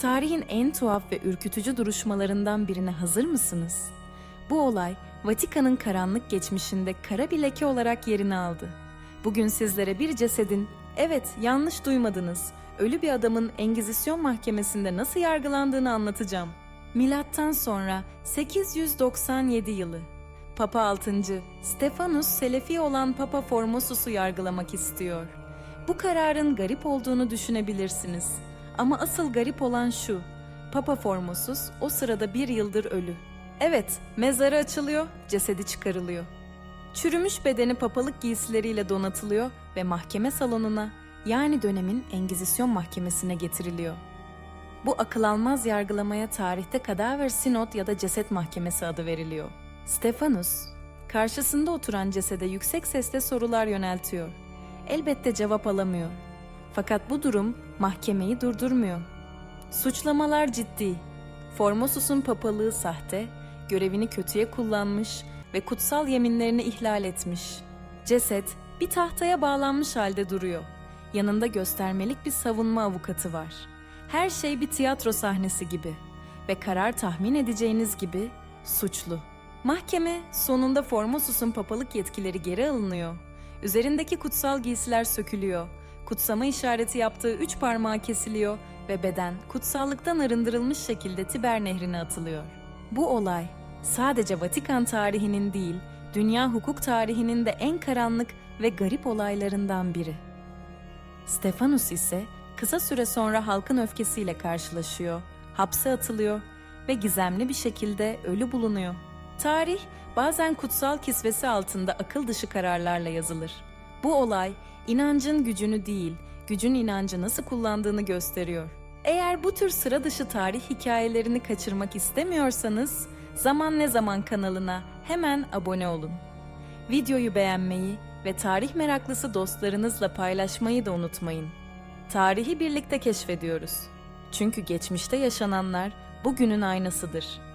Tarihin en tuhaf ve ürkütücü duruşmalarından birine hazır mısınız? Bu olay Vatikan'ın karanlık geçmişinde kara bir leke olarak yerini aldı. Bugün sizlere bir cesedin, evet yanlış duymadınız, ölü bir adamın Engizisyon mahkemesinde nasıl yargılandığını anlatacağım. Milattan sonra 897 yılı. Papa 6. Stefanus Selefi olan Papa Formosus'u yargılamak istiyor. Bu kararın garip olduğunu düşünebilirsiniz. Ama asıl garip olan şu. Papa Formosus o sırada bir yıldır ölü. Evet, mezarı açılıyor, cesedi çıkarılıyor. Çürümüş bedeni papalık giysileriyle donatılıyor ve mahkeme salonuna yani dönemin Engizisyon mahkemesine getiriliyor. Bu akıl almaz yargılamaya tarihte kadaver sinot ya da ceset mahkemesi adı veriliyor. Stefanus, karşısında oturan cesede yüksek sesle sorular yöneltiyor. Elbette cevap alamıyor. Fakat bu durum mahkemeyi durdurmuyor. Suçlamalar ciddi. Formosus'un papalığı sahte, görevini kötüye kullanmış ve kutsal yeminlerini ihlal etmiş. Ceset bir tahtaya bağlanmış halde duruyor. Yanında göstermelik bir savunma avukatı var. Her şey bir tiyatro sahnesi gibi ve karar tahmin edeceğiniz gibi suçlu. Mahkeme sonunda Formosus'un papalık yetkileri geri alınıyor. Üzerindeki kutsal giysiler sökülüyor. Kutsama işareti yaptığı üç parmağı kesiliyor ve beden kutsallıktan arındırılmış şekilde Tiber Nehri'ne atılıyor. Bu olay sadece Vatikan tarihinin değil, dünya hukuk tarihinin de en karanlık ve garip olaylarından biri. Stefanus ise kısa süre sonra halkın öfkesiyle karşılaşıyor, hapse atılıyor ve gizemli bir şekilde ölü bulunuyor. Tarih bazen kutsal kisvesi altında akıl dışı kararlarla yazılır. Bu olay inancın gücünü değil, gücün inancı nasıl kullandığını gösteriyor. Eğer bu tür sıra dışı tarih hikayelerini kaçırmak istemiyorsanız, Zaman Ne Zaman kanalına hemen abone olun. Videoyu beğenmeyi ve tarih meraklısı dostlarınızla paylaşmayı da unutmayın. Tarihi birlikte keşfediyoruz. Çünkü geçmişte yaşananlar bugünün aynasıdır.